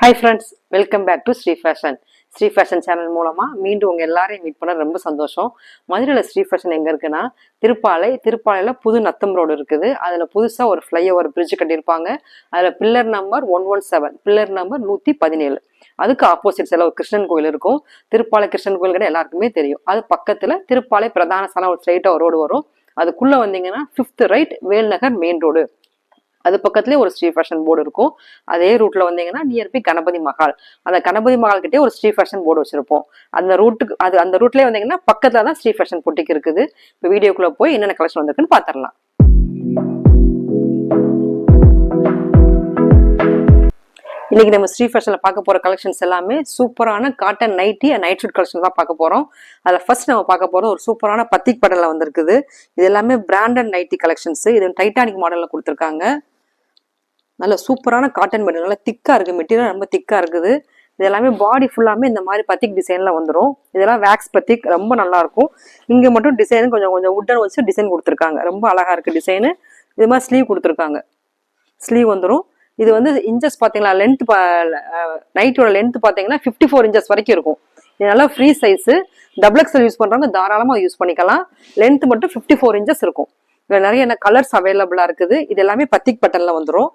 Hi friends welcome back to Sri fashion Sri fashion channel மூலமாக மீண்டும் உங்கள் எல்லாரையும் மீட் பண்ண ரொம்ப சந்தோஷம். மதுரையில் ஸ்ரீ ஃபேஷன் எங்கே இருக்குன்னா திருப்பாலை திருப்பாலையில் புது நத்தம் ரோடு இருக்குது. அதில் புதுசாக ஒரு ஃப்ளைஓவர் பிரிட்ஜ் கட்டியிருப்பாங்க. அதில் pillar number one one seven pillar number நூற்றி பதினேழு. அதுக்கு ஆப்போசிட் சில ஒரு கிருஷ்ணன் கோயில் இருக்கும். திருப்பாலை கிருஷ்ணன் கோயில் கிட்ட எல்லாருக்குமே தெரியும். அது பக்கத்தில் திருப்பாலை பிரதான சாலை ஒரு ஸ்ட்ரைட்டாக ஒரு ரோடு வரும். அதுக்குள்ளே வந்தீங்கன்னா fifth right Velnagar main road அது பக்கத்துலேயே ஒரு ஸ்ரீ ஃபேஷன் போர்டு இருக்கும். அதே ரூட்ல வந்தீங்கன்னா நியர்பை கணபதி மஹால். அந்த கணபதி மஹால் கிட்டே ஒரு ஸ்ரீ ஃபேஷன் போர்டு வச்சிருப்போம். அந்த ரூட்டுக்கு அது அந்த ரூட்லேயே வந்தீங்கன்னா பக்கத்துல தான் ஸ்ரீ ஃபேஷன் பொட்டிக்கு இருக்குது. இப்போ வீடியோக்குள்ளே போய் என்னென்ன கலெக்ஷன் வந்திருக்குன்னு பார்த்துடலாம் இன்னைக்கு நம்ம ஸ்ரீ ஃபேஷனில் பார்க்க போகிற கலெக்ஷன்ஸ் எல்லாமே சூப்பரான cotton nighty night suit collection தான் பார்க்க போகிறோம் அதில் ஃபர்ஸ்ட் நம்ம பார்க்க போகிறோம் ஒரு சூப்பரான பத்திக் படலில் வந்திருக்குது. இது எல்லாமே பிராண்டட் நைட்டி கலெக்ஷன்ஸ் இது டைட்டானிக் மாடலில் கொடுத்துருக்காங்க. நல்ல சூப்பரான காட்டன் மெட்டீரியல் நல்லா திக்காக இருக்குது மெட்டீரியல் ரொம்ப திக்காக இருக்குது. இது எல்லாமே பாடி ஃபுல்லாமே இந்த மாதிரி பத்திக் டிசைனில் வந்துடும் இதெல்லாம் வேக்ஸ் பத்திக் ரொம்ப நல்லாயிருக்கும். இங்கே மட்டும் டிசைன் கொஞ்சம் கொஞ்சம் உட்டன் வச்சு டிசைன் கொடுத்துருக்காங்க. ரொம்ப அழகாக இருக்குது டிசைனு இது மாதிரி ஸ்லீவ் கொடுத்துருக்காங்க. ஸ்லீவ் வந்துடும் இது வந்து இன்ச்சஸ் பார்த்தீங்களா லென்த் நைட்டோட லென்த் பார்த்தீங்கன்னா ஃபிஃப்டி ஃபோர் இன்ச்சஸ் வரைக்கும் இருக்கும். இது நல்லா free size double XL use பண்ணுறவங்க தாராளமாக யூஸ் பண்ணிக்கலாம். லென்த் மட்டும் ஃபிஃப்டி ஃபோர் இன்ச்சஸ் இருக்கும். இதில் நிறைய என்ன கலர்ஸ் அவைலபிளாக இருக்குது. இது எல்லாமே பத்திக் பட்டனில் வந்துடும்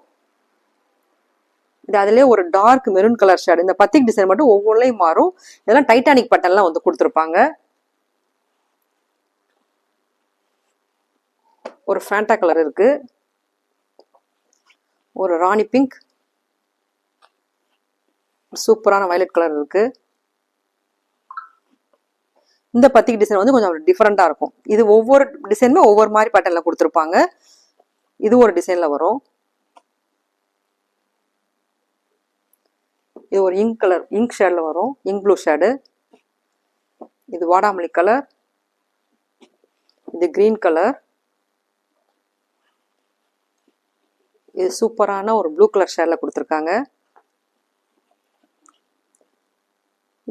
இது அதிலே ஒரு டார்க் மெரூன் கலர் ஷேட் இந்த பத்திக் டிசைன் மட்டும் ஒவ்வொன்றையும் மாறும். இதெல்லாம் டைட்டானிக் பட்டன்லாம் வந்து கொடுத்துருப்பாங்க. ஒரு ஃபேண்டா கலர் இருக்குது ஒரு ராணி பிங்க் சூப்பரான வயலட் கலர் இருக்கு. இந்த பத்திக்கு டிசைன் வந்து கொஞ்சம் டிஃப்ரெண்டாக இருக்கும். இது ஒவ்வொரு டிசைனுமே ஒவ்வொரு மாதிரி பேட்டர்ல கொடுத்துருப்பாங்க. இது ஒரு டிசைன்ல வரும். இது ஒரு இங்க் கலர் இங்க் ஷேட்ல வரும். இங்க் ப்ளூ ஷேடு இது வாடாமல்லி கலர் இது கிரீன் கலர் இது சூப்பரான ஒரு ப்ளூ கலர் ஷேரில் கொடுத்துருக்காங்க.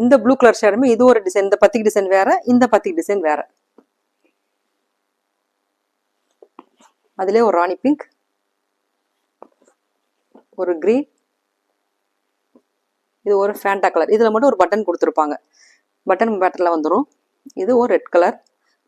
இந்த ப்ளூ கலர் ஷேடுமே இது ஒரு டிசைன் இந்த பத்திக்கு டிசைன் வேற இந்த பத்திக்கு டிசைன் வேற. அதிலே ஒரு ராணி பிங்க் ஒரு கிரீன் இது ஒரு ஃபேண்டா கலர். இதில் மட்டும் ஒரு பட்டன் கொடுத்துருப்பாங்க. பட்டன் பேட்டரில் வந்துடும் இது ஒரு ரெட் கலர்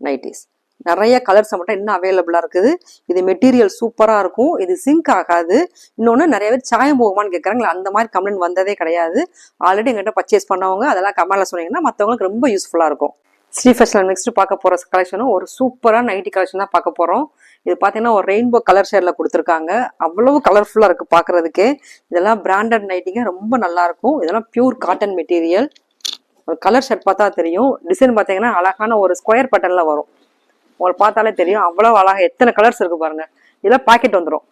நைட்டிஸ். நிறைய கலர்ஸ் மட்டும் இன்னும் அவைலபிளாக இருக்குது. இது மெட்டீரியல் சூப்பராக இருக்கும். இது சிங்க் ஆகாது. இன்னொன்று நிறைய பேர் சாயம் போகுமான்னு கேட்குறாங்களா அந்த மாதிரி கம்ப்ளைண்ட் வந்ததே கிடையாது. ஆல்ரெடி எங்கிட்ட பர்ச்சேஸ் பண்ணவங்க அதெல்லாம் கமெண்ட்டில் சொன்னீங்கன்னா மற்றவங்களுக்கு ரொம்ப யூஸ்ஃபுல்லாக இருக்கும். ஸ்ரீ ஃபேஷன் நெக்ஸ்ட் பார்க்க போகிற கலெக்ஷனும் ஒரு சூப்பரான நைட்டி கலெக்ஷன் தான் பார்க்க போகிறோம் இது பார்த்தீங்கன்னா ஒரு ரெயின்போ கலர் ஷேடில் கொடுத்துருக்காங்க. அவ்வளவு கலர்ஃபுல்லாக இருக்குது பார்க்குறதுக்கே. இதெல்லாம் பிராண்டட் நைட்டிங்க ரொம்ப நல்லாயிருக்கும் இதெல்லாம் பியூர் காட்டன் மெட்டீரியல் ஒரு கலர் ஷர்ட் பார்த்தா தெரியும். டிசைன் பார்த்தீங்கன்னா அழகான ஒரு ஸ்கொயர் பட்டனில் வரும். உங்களுக்கு பார்த்தாலே தெரியும். அவ்வளோ அழகாக எத்தனை கலர்ஸ் இருக்கு பாருங்க. இதெல்லாம் பாக்கெட் வந்துடும்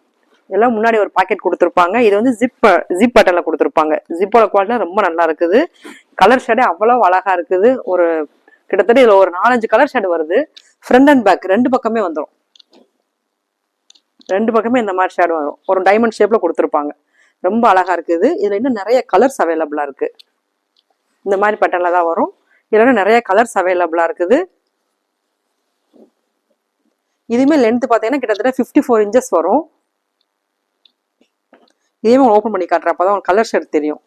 இதெல்லாம் முன்னாடி ஒரு பாக்கெட் கொடுத்துருப்பாங்க. இது வந்து ஜிப் ஜிப் பட்டனில் கொடுத்துருப்பாங்க. ஜிப்போட குவாலிட்டி ரொம்ப நல்லா இருக்குது. கலர் ஷேடே அவ்வளோ அழகாக இருக்குது. ஒரு கிட்டத்தட்ட இதில் ஒரு நாலஞ்சு கலர் ஷேடு வருது. ஃப்ரண்ட் அண்ட் பேக் ரெண்டு பக்கமே வந்துடும் ரெண்டு பக்கமே இந்த மாதிரி ஷேடு வரும். ஒரு டைமண்ட் ஷேப்பில் கொடுத்துருப்பாங்க. ரொம்ப அழகாக இருக்குது. இதில் இன்னும் நிறைய கலர்ஸ் அவைலபிளாக இருக்குது இந்த மாதிரி பட்டனில் தான் வரும். இதில் நிறைய கலர்ஸ் அவைலபிளாக இருக்குது. இதுவுமே லென்த் பார்த்தீங்கன்னா கிட்டத்தட்ட ஃபிஃப்டி ஃபோர் இன்ச்சஸ் வரும். இதையுமே ஓப்பன் பண்ணி காட்டுறேன். அப்போ தான் கலர் ஷர்ட் தெரியும்.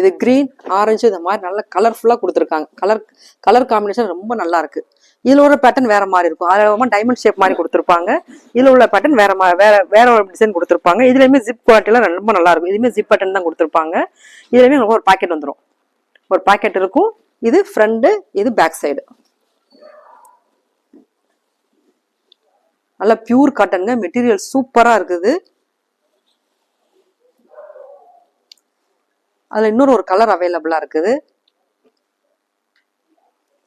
இது க்ரீன் ஆரஞ்சு இந்த மாதிரி நல்ல கலர்ஃபுல்லாக கொடுத்துருக்காங்க. கலர் கலர் காம்பினேஷன் ரொம்ப நல்லா இருக்கு. இதில் உள்ள பேட்டர்ன் வேற மாதிரி இருக்கும். அதில் டைமண்ட் ஷேப் மாதிரி கொடுத்துருப்பாங்க. இதில் உள்ள பேட்டர்ன் வேற மாதிரி வேற வேற ஒரு டிசைன் கொடுத்துருப்பாங்க. இதுலையுமே ஜிப் குவாலிட்டிலாம் ரொம்ப நல்லா இருக்கும். இதுவுமே ஜிப் பேட்டர்ன் தான் கொடுத்துருப்பாங்க. இதுலேயுமே உங்களுக்கு ஒரு பாக்கெட் வந்துடும் ஒரு பாக்கெட் இருக்கும். இது ஃப்ரண்ட்டு இது பேக் சைடு நல்ல பியூர் காட்டனுங்க மெட்டீரியல் சூப்பராக இருக்குது. அதில் இன்னொரு ஒரு கலர் அவைலபிளாக இருக்குது.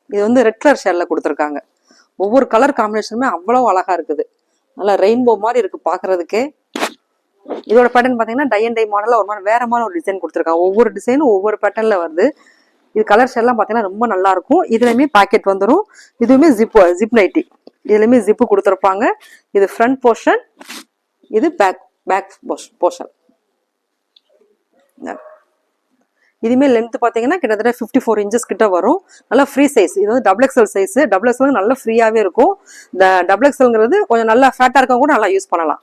இது வந்து ரெட் கலர் ஷேட்ல கொடுத்துருக்காங்க. ஒவ்வொரு கலர் காம்பினேஷனுமே அவ்வளோ அழகாக இருக்குது. நல்லா ரெயின்போ மாதிரி இருக்குது பார்க்குறதுக்கே இதோட பேட்டர்ன் பார்த்தீங்கன்னா டை அண்ட் டை மாடலில் ஒரு மாதிரி வேற மாதிரி ஒரு டிசைன் கொடுத்துருக்காங்க. ஒவ்வொரு டிசைனும் ஒவ்வொரு பேட்டர்ன்ல வருது. இது கலர் ஷேட்லாம் பார்த்தீங்கன்னா ரொம்ப நல்லாயிருக்கும் இதுலேயுமே பாக்கெட் வந்துடும் இதுவுமே ஜிப் ஜிப் நைட்டி இதுலையுமே ஜிப்பு கொடுத்துருப்பாங்க. இது ஃப்ரண்ட் போர்ஷன் இது பேக் பேக் போர்ஷன் இதுமே லென்த் பார்த்தீங்கன்னா கிட்டத்தட்ட ஃபிஃப்டி ஃபோர் இன்ச்சஸ் கிட்ட வரும். நல்லா ஃப்ரீ சைஸ் இது வந்து double XL size double XL நல்லா ஃப்ரீயாகவே இருக்கும். இந்த டபுள் எக்ஸல்ங்கிறது கொஞ்சம் நல்லா ஃபேட்டாக இருக்கவங்க கூட நல்லா யூஸ் பண்ணலாம்.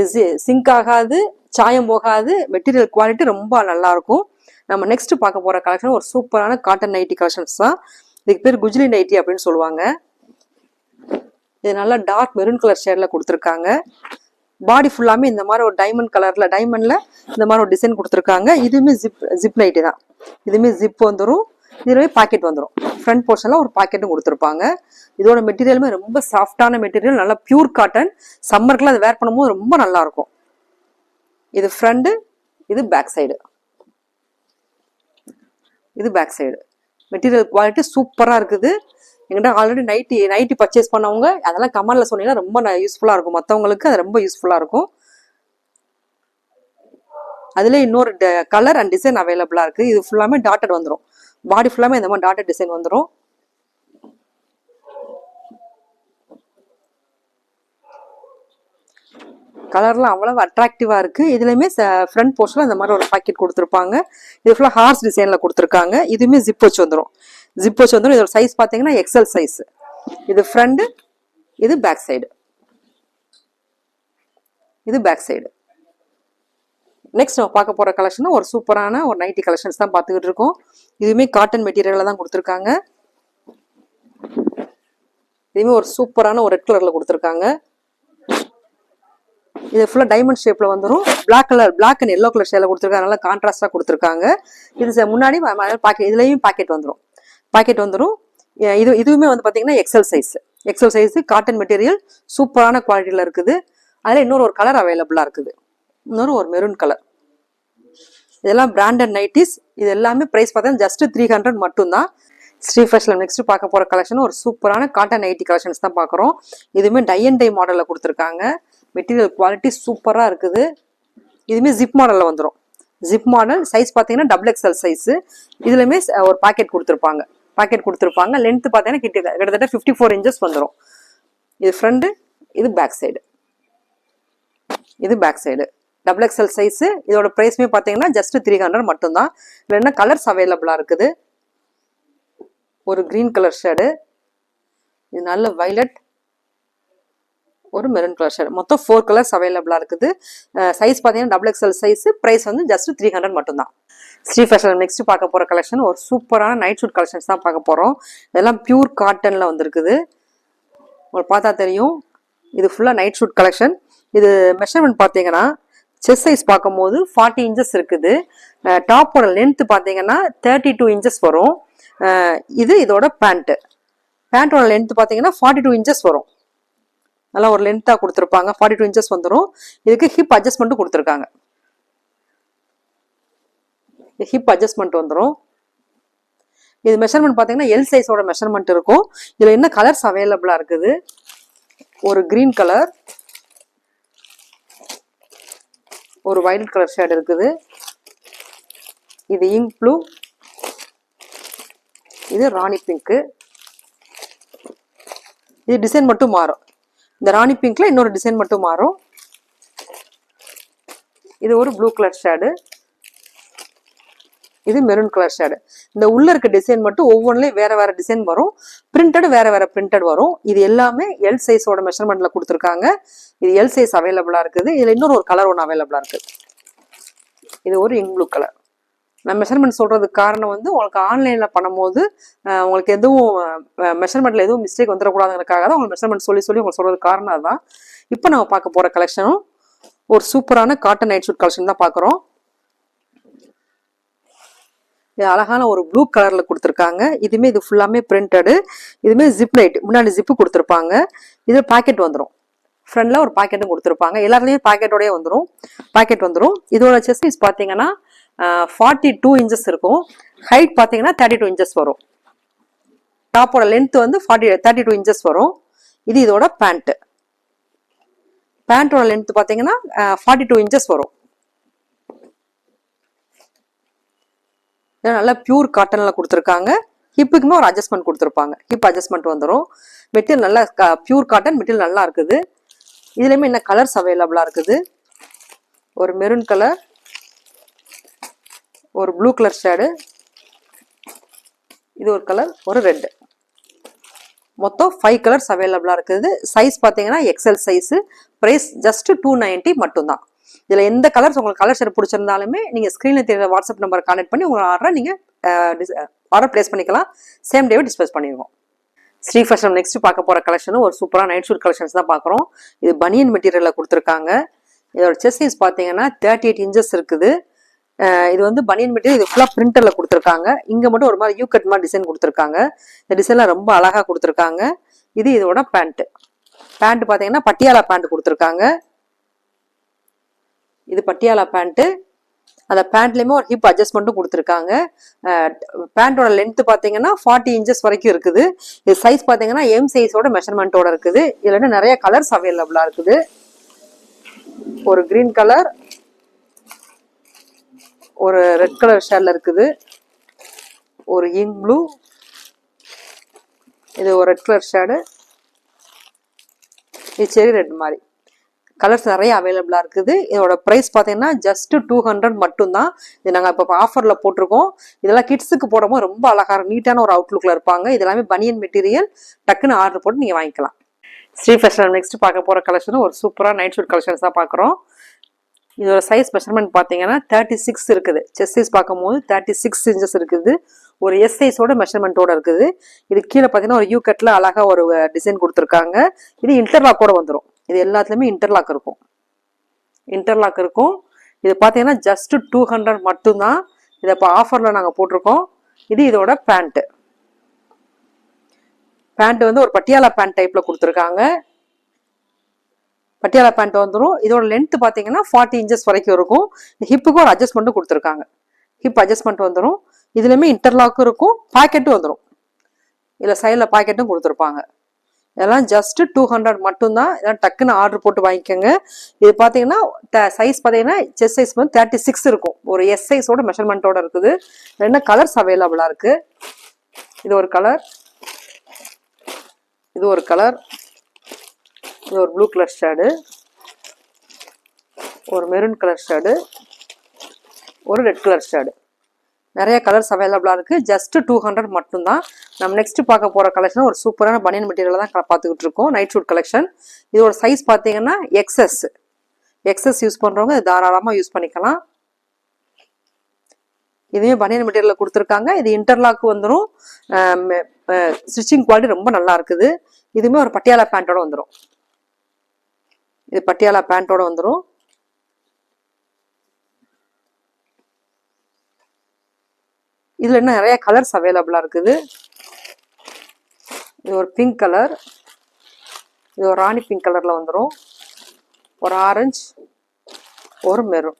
இது சிங்க் ஆகாது சாயம் போகாது மெட்டீரியல் குவாலிட்டி ரொம்ப நல்லாயிருக்கும் நம்ம நெக்ஸ்ட் பார்க்க போகிற கலெக்ஷன் ஒரு சூப்பரான காட்டன் நைட்டி கலெக்ஷன்ஸ் தான். இதுக்கு பேர் குஜ்லி நைட்டி அப்படின்னு சொல்லுவாங்க. இது நல்லா டார்க் மெரூன் கலர் ஷேட்ல கொடுத்துருக்காங்க. பாடி ஃபுல்லாமே இந்த மாதிரி ஒரு டைமண்ட் கலர்ல டைமண்ட்ல இந்த மாதிரி ஒரு டிசைன் கொடுத்துருக்காங்க. இதுவுமே ஜிப் ஜிப் நைட்டி தான். இதுவுமே ஜிப் வந்துடும் இதுலவே பாக்கெட் வந்துடும் ஃப்ரண்ட் போர்ஷன்ல ஒரு பாக்கெட்டும் கொடுத்துருப்பாங்க. இதோட மெட்டீரியலுமே ரொம்ப சாஃப்டான மெட்டீரியல் நல்லா பியூர் காட்டன் சம்மருக்குலாம் அதை வேர் பண்ணும்போது ரொம்ப நல்லா இருக்கும் இது ஃப்ரண்ட் இது பேக் சைடு இது பேக் சைடு மெட்டீரியல் குவாலிட்டி சூப்பராக இருக்குது. எங்கிட்ட ஆல்ரெடி நைட்டி நைட்டி பர்ச்சேஸ் பண்ணவங்க அதெல்லாம் கமெண்ட்ல சொன்னீங்கன்னா ரொம்ப யூஸ்ஃபுல்லாக இருக்கும். மற்றவங்களுக்கு அது ரொம்ப யூஸ்ஃபுல்லாக இருக்கும். அதில் இன்னொரு கலர் அண்ட் டிசைன் அவைலபிளாக இருக்குது இது ஃபுல்லாமே டாட்டட் வந்துடும் பாடி ஃபுல்லாமே இந்த மாதிரி டாட்டட் டிசைன் வந்துடும் கலர்லாம் அவ்வளவு அட்ராக்டிவாக இருக்குது இதுலையுமே ஃப்ரண்ட் போர்ஷனில் இந்த மாதிரி ஒரு பாக்கெட் கொடுத்துருப்பாங்க. இது ஃபுல்லாக ஹார்ஸ் டிசைனில் கொடுத்துருக்காங்க. இதுவுமே ஜிப் வச்சு வந்துடும் ஜிப் வச்சு வந்துடும் இதோட சைஸ் பார்த்தீங்கன்னா எக்ஸல் சைஸ் இது ஃப்ரண்ட் இது பேக் சைடு இது பேக் சைடு நெக்ஸ்ட் நம்ம பார்க்க போகிற கலெக்ஷன் ஒரு சூப்பரான ஒரு நைட்டி கலெக்ஷன்ஸ் தான் பார்த்துக்கிட்டு இருக்கோம். இதுவுமே காட்டன் மெட்டீரியலில் தான் கொடுத்துருக்காங்க. இதுவுமே ஒரு சூப்பரான ஒரு ரெட் கலரில் கொடுத்துருக்காங்க. இது ஃபுல்லாக டைமண்ட் ஷேப்பில் வந்துடும் black colour black and yellow colour ஷேல கொடுத்துருக்காங்க. நல்லா கான்ட்ராஸ்டாக கொடுத்துருக்காங்க. இது முன்னாடி பாக்கெட் இதுலேயும் பாக்கெட் வந்துடும் பாக்கெட் வந்துடும் இது இதுவுமே வந்து பார்த்தீங்கன்னா XL size XL size cotton material சூப்பரான குவாலிட்டியில் இருக்குது. அதில் இன்னொரு ஒரு கலர் அவைலபிளாக இருக்குது. இன்னொரு ஒரு மெரூன் கலர் இதெல்லாம் பிராண்டட் நைட்டிஸ் இது எல்லாமே ப்ரைஸ் பார்த்தீங்கன்னா ஜஸ்ட் த்ரீ ஹண்ட்ரட் மட்டும்தான். ஸ்ரீ ஃபேஷனில் நெக்ஸ்ட் பார்க்க போகிற கலெக்ஷன் ஒரு சூப்பரான காட்டன் நைட்டி கலெக்ஷன்ஸ் தான் பார்க்குறோம். இதுவுமே டை அண்ட் டை மாடலில் கொடுத்துருக்காங்க. மெட்டீரியல் குவாலிட்டி சூப்பராக இருக்குது. இதுவுமே ஜிப் மாடலில் வந்துடும் ஜிப் மாடல் சைஸ் பார்த்தீங்கன்னா டபுள் எக்ஸ்எல் சைஸு இதுலையுமே ஒரு பாக்கெட் கொடுத்துருப்பாங்க. பாக்கெட் கொடுத்துருப்பாங்க. லென்த்து பார்த்தீங்கன்னா கிட்ட கிட்டத்தட்ட ஃபிஃப்டி ஃபோர் இன்ச்சஸ் வந்துடும் இது ஃப்ரண்ட்டு இது பேக் சைடு இது back side double XL size இதோட ப்ரைஸ்மே பார்த்தீங்கன்னா ஜஸ்ட் த்ரீ ஹண்ட்ரட் மட்டும்தான். இதில் என்ன கலர்ஸ் அவைலபிளாக இருக்குது? ஒரு க்ரீன் கலர் ஷேடு இது நல்ல வைலட் ஒரு மெரூன் கலர் ஷேடு மொத்தம் ஃபோர் கலர்ஸ் அவைலபிளாக இருக்குது. சைஸ் பார்த்தீங்கன்னா டபுள் எக்ஸ்எல் சைஸ் ப்ரைஸ் வந்து ஜஸ்ட் த்ரீ ஹண்ட்ரட் மட்டும்தான். ஸ்ரீ ஃபேஷன் நெக்ஸ்ட் பார்க்க போகிற கலெக்ஷன் ஒரு சூப்பரான நைட் ஷூட் கலெக்ஷன்ஸ் தான் பார்க்க போகிறோம் இதெல்லாம் பியூர் காட்டனில் வந்திருக்குது. உங்களுக்கு பார்த்தா தெரியும். இது ஃபுல்லாக நைட் ஷூட் கலெக்ஷன் இது மெஷர்மெண்ட் பார்த்தீங்கன்னா செஸ் சைஸ் பார்க்கும்போது ஃபார்ட்டி இன்ச்சஸ் இருக்குது. டாப்போட லென்த்து பார்த்தீங்கன்னா தேர்ட்டி டூ இன்ச்சஸ் வரும் இது இதோட பேண்ட்டு பேண்ட்டோட லென்த் பார்த்தீங்கன்னா ஃபார்ட்டி டூ இன்ச்சஸ் வரும். நல்லா ஒரு லென்த்தாக கொடுத்துருப்பாங்க. ஃபார்ட்டி டூ இன்ச்சஸ் வந்துடும் இதுக்கு ஹிப் அட்ஜஸ்ட்மெண்ட்டும் கொடுத்துருக்காங்க. ஹிப் அட்ஜஸ்ட்மெண்ட் வந்துடும் இது மெஷர்மெண்ட் பார்த்தீங்கன்னா எல் சைஸோட மெஷர்மெண்ட் இருக்கும். இதில் என்ன கலர்ஸ் அவைலபிளாக இருக்குது? ஒரு கிரீன் கலர் ஒரு வைலட் கலர் ஷேட் இருக்குது. இது இங்க் ப்ளூ இது ராணி பிங்க்கு இது டிசைன் மட்டும் மாறும். இந்த ராணி பிங்க்ல இன்னொரு டிசைன் மட்டும் மாறும். இது ஒரு ப்ளூ கலர் ஷேடு. இது மெரூன் கலர் ஷேடு. இந்த உள்ள இருக்க டிசைன் மட்டும் ஒவ்வொன்றிலையும் வேற வேற டிசைன் வரும். பிரிண்டட் வேற வேற பிரிண்டட் வரும். இது எல்லாமே எல் சைஸோட மெஷர்மெண்ட்ல கொடுத்துருக்காங்க. இது எல் சைஸ் அவைலபிளா இருக்குது. இதுல இன்னொரு ஒரு கலர் ஒன்று அவைலபிளா இருக்கு. இது ஒரு இங்க் ப்ளூ கலர் நான் மெஷர்மெண்ட் சொல்றதுக்கு காரணம் வந்து உங்களுக்கு ஆன்லைனில் பண்ணும்போது உங்களுக்கு எதுவும் மெஷர்மெண்ட்ல எதுவும் மிஸ்டேக் வந்துடக்கூடாதுங்கிறக்காக தான் உங்களுக்கு மெஷர்மெண்ட் சொல்லி சொல்லி உங்களுக்கு சொல்கிறது காரணம் அதுதான். இப்போ நம்ம பார்க்க போகிற கலெக்ஷனும் ஒரு சூப்பரான காட்டன் நைட் ஷூட் கலெக்ஷன் தான் பார்க்குறோம். இது அழகான ஒரு ப்ளூ கலரில் கொடுத்துருக்காங்க. இதுவுமே இது ஃபுல்லாமே பிரிண்டடு இதுவுமே ஜிப் நைட் முன்னாடி ஜிப்பு கொடுத்துருப்பாங்க. இது பாக்கெட் வந்துடும் ஃப்ரண்டில் ஒரு பாக்கெட்டும் கொடுத்துருப்பாங்க. எல்லாத்துலேயும் பாக்கெட்டோடய வந்துடும் பாக்கெட் வந்துடும் இதோட செஸ் பீஸ் பார்த்தீங்கன்னா ஃபார்ட்டி டூ இன்ச்சஸ் இருக்கும். ஹைட் பார்த்தீங்கன்னா தேர்ட்டி டூ இன்ச்சஸ் வரும். டாப்போட லென்த் வந்து ஃபார்ட்டி தேர்ட்டி டூ இன்ச்சஸ் வரும். இது இதோட பேண்ட்டு பேண்ட்டோட லென்த் பார்த்தீங்கன்னா ஃபார்ட்டி டூ இன்ச்சஸ் வரும். நல்லா பியூர் காட்டனில் கொடுத்துருக்காங்க. ஹிப்புக்குமே ஒரு அட்ஜஸ்ட்மெண்ட் கொடுத்துருப்பாங்க. ஹிப் அட்ஜஸ்ட்மெண்ட் வந்துடும் மெட்டீரியல் நல்லா பியூர் காட்டன் மெட்டீரியல் நல்லா இருக்குது. இதுலேயுமே என்ன கலர்ஸ் அவைலபிளாக இருக்குது? ஒரு மெரூன் கலர் ஒரு ப்ளூ கலர் ஷேடு இது ஒரு கலர் ஒரு ரெட்டு மொத்தம் ஃபைவ் கலர்ஸ் அவைலபிளாக இருக்குது. சைஸ் பார்த்தீங்கன்னா XL size price just two ninety மட்டும்தான். இதில் எந்த கலர்ஸ் உங்களுக்கு கலர் ஷேர் பிடிச்சிருந்தாலுமே நீங்கள் ஸ்க்ரீனில் தெரியுற வாட்ஸ்அப் நம்பர் கான்டெக்ட் பண்ணி உங்கள் ஆர்டரை நீங்கள் ஆர்டர் ப்ளேஸ் பண்ணிக்கலாம். சேம் டேவே டிஸ்பேஸ் பண்ணிடுவோம். ஸ்ரீ ஃபேஷன் நெக்ஸ்ட் பார்க்க போகிற கலெக்ஷனும் ஒரு சூப்பராக நைட் ஷூட் கலெக்ஷன்ஸ் தான் பார்க்குறோம். இது பனியன் மெட்டீரியலில் கொடுத்துருக்காங்க. இதோட செஸ் சைஸ் பார்த்தீங்கன்னா தேர்ட்டி எயிட் இன்ச்சஸ் இருக்குது. இது வந்து பனியன் மெட்டீரியல் இது ஃபுல்லாக பிரிண்டரில் கொடுத்துருக்காங்க. இங்கே மட்டும் ஒரு மாதிரி யூ கட் மாதிரி டிசைன் கொடுத்துருக்காங்க. இந்த டிசைன்லாம் ரொம்ப அழகாக கொடுத்துருக்காங்க. இது இதோட பேண்ட்டு பேண்ட் பார்த்தீங்கன்னா பட்டியாலா பேண்ட் கொடுத்துருக்காங்க. இது பட்டியாலா பேண்ட்டு அந்த பேண்ட்லேயுமே ஒரு ஹிப் அட்ஜஸ்ட்மெண்ட்டும் கொடுத்துருக்காங்க. பேண்ட்டோட லென்த்து பார்த்தீங்கன்னா ஃபார்ட்டி இன்ச்சஸ் வரைக்கும் இருக்குது. இது சைஸ் பார்த்தீங்கன்னா எம் சைஸோட மெஷர்மெண்ட்டோட இருக்குது. இதில் நிறைய கலர்ஸ் அவைலபிளாக இருக்குது. ஒரு கிரீன் கலர் ஒரு ரெட் கலர் ஷேட்ல இருக்குது. ஒரு இங்க் ப்ளூ இது ஒரு ரெட் கலர் ஷேடு இது செரி ரெட் மாதிரி. கலர்ஸ் நிறைய அவைலபிளாக இருக்குது. இதோட ப்ரைஸ் பார்த்தீங்கன்னா ஜஸ்ட் டூ ஹண்ட்ரட் மட்டும்தான். இது நாங்கள் இப்போ ஆஃபரில் போட்டிருக்கோம். இதெல்லாம் கிட்ஸுக்கு போடும்போது ரொம்ப அழகாக நீட்டான ஒரு அவுட்லுக்கில் இருப்பாங்க. இது எல்லாமே பனியன் மெட்டீரியல் டக்குன்னு ஆர்டர் போட்டு நீங்கள் வாங்கிக்கலாம். ஸ்ரீ ஃபேஷன் நெக்ஸ்ட் பார்க்க போகிற கலெக்ஷன் ஒரு சூப்பராக நைட் ஷூட் கலெக்ஷன்ஸ் தான் பார்க்குறோம். இதோட சைஸ் மெஷர்மெண்ட் பார்த்தீங்கன்னா தேர்ட்டி சிக்ஸ் இருக்குது. செஸ் சைஸ் பார்க்கும்போது தேர்ட்டி சிக்ஸ் இன்ச்சஸ் இருக்குது. ஒரு எஸ் சைஸோட மெஷர்மெண்ட்டோட இருக்குது. இது கீழே பார்த்தீங்கன்னா ஒரு யூ கட்டில் அழகாக ஒரு டிசைன் கொடுத்துருக்காங்க. இது இன்டர்லாக்கோட வந்துடும் இது எல்லாத்துலேயுமே இன்டர்லாக் இருக்கும். இன்டர்லாக் இருக்கும். இது பார்த்தீங்கன்னா ஜஸ்ட் டூ ஹண்ட்ரட் மட்டும்தான். இதை இப்போ ஆஃபரில் நாங்கள் போட்டிருக்கோம். இது இதோட பேண்ட்டு பேண்ட் வந்து ஒரு பட்டியாலா பேண்ட் டைப்பில் கொடுத்துருக்காங்க. பட்டியாலா பேண்ட் வந்துடும் இதோட லென்த் பார்த்தீங்கன்னா ஃபார்ட்டி இன்ச்சஸ் வரைக்கும் இருக்கும். ஹிப்புக்கு ஒரு அட்ஜஸ்ட்மெண்ட்டும் கொடுத்துருக்காங்க. ஹிப் அட்ஜஸ்ட்மெண்ட் வந்துடும் இதுலேயுமே இன்டர்லாக்கும் இருக்கும். பாக்கெட்டும் வந்துடும் இதில் சைடில் பாக்கெட்டும் கொடுத்துருப்பாங்க. இதெல்லாம் ஜஸ்ட்டு டூ ஹண்ட்ரட் மட்டும்தான். இதெல்லாம் டக்குன்னு ஆர்டர் போட்டு வாங்கிக்கோங்க. இது பார்த்தீங்கன்னா சைஸ் பார்த்தீங்கன்னா செஸ் சைஸ் வந்து தேர்ட்டி சிக்ஸ் இருக்கும். ஒரு எஸ் சைஸோட மெஷர்மெண்ட்டோட இருக்குது. ரெண்டு கலர்ஸ் அவைலபிளாக இருக்குது இது ஒரு கலர் இது ஒரு கலர் இது ஒரு ப்ளூ கலர் ஷேடு ஒரு மெரூன் கலர் ஷேடு ஒரு ரெட் கலர் ஷேடு நிறைய கலர்ஸ் அவைலபிளாக இருக்குது ஜஸ்ட் டூ ஹண்ட்ரட் மட்டும்தான். நம்ம நெக்ஸ்ட் பார்க்க போகிற கலெக்ஷன் ஒரு சூப்பரான பனியன் மெட்டீரியல் தான் பார்த்துக்கிட்டு இருக்கோம். நைட் ஷூட் கலெக்ஷன் இதோட சைஸ் பார்த்தீங்கன்னா எக்ஸஸ் எக்ஸஸ் யூஸ் பண்ணுறவங்க இது தாராளமாக யூஸ் பண்ணிக்கலாம். இதுவே பனியன் மெட்டீரியலில் கொடுத்துருக்காங்க. இது இன்டர்லாக் வந்துடும் ஸ்டிச்சிங் குவாலிட்டி ரொம்ப நல்லா இருக்குது. இதுவுமே ஒரு பட்டியாலா பேண்ட்டோட வந்துடும் இது பட்டியாலா பேண்ட்டோட வந்துடும் இதில் இன்னும் நிறைய கலர்ஸ் அவைலபிளாக இருக்குது. இது ஒரு பிங்க் கலர் இது ஒரு ராணி பிங்க் கலரில் வந்துடும் ஒரு ஆரஞ்சு ஒரு மெரூன்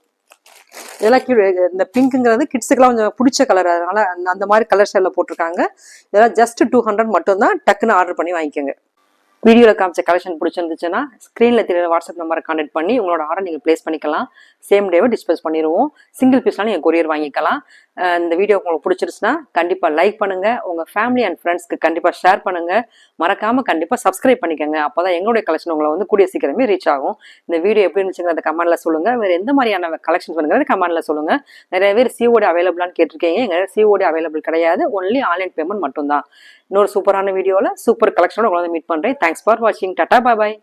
இதெல்லாம் கீழே இந்த பிங்க்குங்கிறது கிட்ஸுக்கெல்லாம் கொஞ்சம் பிடிச்ச கலர் அதனால அந்த அந்த மாதிரி கலர் ஷேடில் போட்டிருக்காங்க. இதெல்லாம் ஜஸ்ட் டூ ஹண்ட்ரட் மட்டும்தான் டக்குன்னு ஆர்டர் பண்ணி வாங்கிக்கோங்க. வீடியோவில் காமிச்ச கலெக்ஷன் பிடிச்சிருந்துச்சுன்னா ஸ்க்ரீனில் தெரியல வாட்ஸ்அப் நம்பரை கான்டெக்ட் பண்ணி உங்களோட ஆர்டர் நீங்கள் ப்ளேஸ் பண்ணிக்கலாம். சேம் டேவை டிஸ்பஸ் பண்ணிடுவோம் சிங்கிள் பீஸ்லாம் நீங்கள் கொரியர் வாங்கிக்கலாம். இந்த வீடியோ உங்களுக்கு பிடிச்சிருச்சுன்னா கண்டிப்பாக லைக் பண்ணுங்கள் உங்கள் ஃபேமிலி அண்ட் ஃப்ரெண்ட்ஸ்க்கு கண்டிப்பாக ஷேர் பண்ணுங்கள் மறக்காமல் கண்டிப்பாக சப்ஸ்கிரைப் பண்ணிக்கோங்க. அப்போ தான் எங்களுடைய கலெக்ஷன் உங்களை வந்து கூடிய சீக்கிரமே ரீச் ஆகும். இந்த வீடியோ எப்படி இருந்துச்சுங்கிறத கமெண்ட்டில் சொல்லுங்கள் வேறு எந்த மாதிரியான கலெக்ஷன்ஸ் பண்ணுங்கிறது கமெண்ட்டில் சொல்லுங்கள் நிறைய பேர் சிஓடி அவைலபிளான்னு கேட்டிருக்கீங்க. எங்கள் சிஓடி அவைலபிள் கிடையாது. ஒன்லி ஆன்லைன் பேமெண்ட் மட்டும்தான். இன்னொரு சூப்பரான வீடியோவில் சூப்பர் கலெக்ஷனோட உங்களை வந்து மீட் பண்ணுறேன் தேங்க்ஸ் ஃபார் வாட்சிங் டாடா பாய்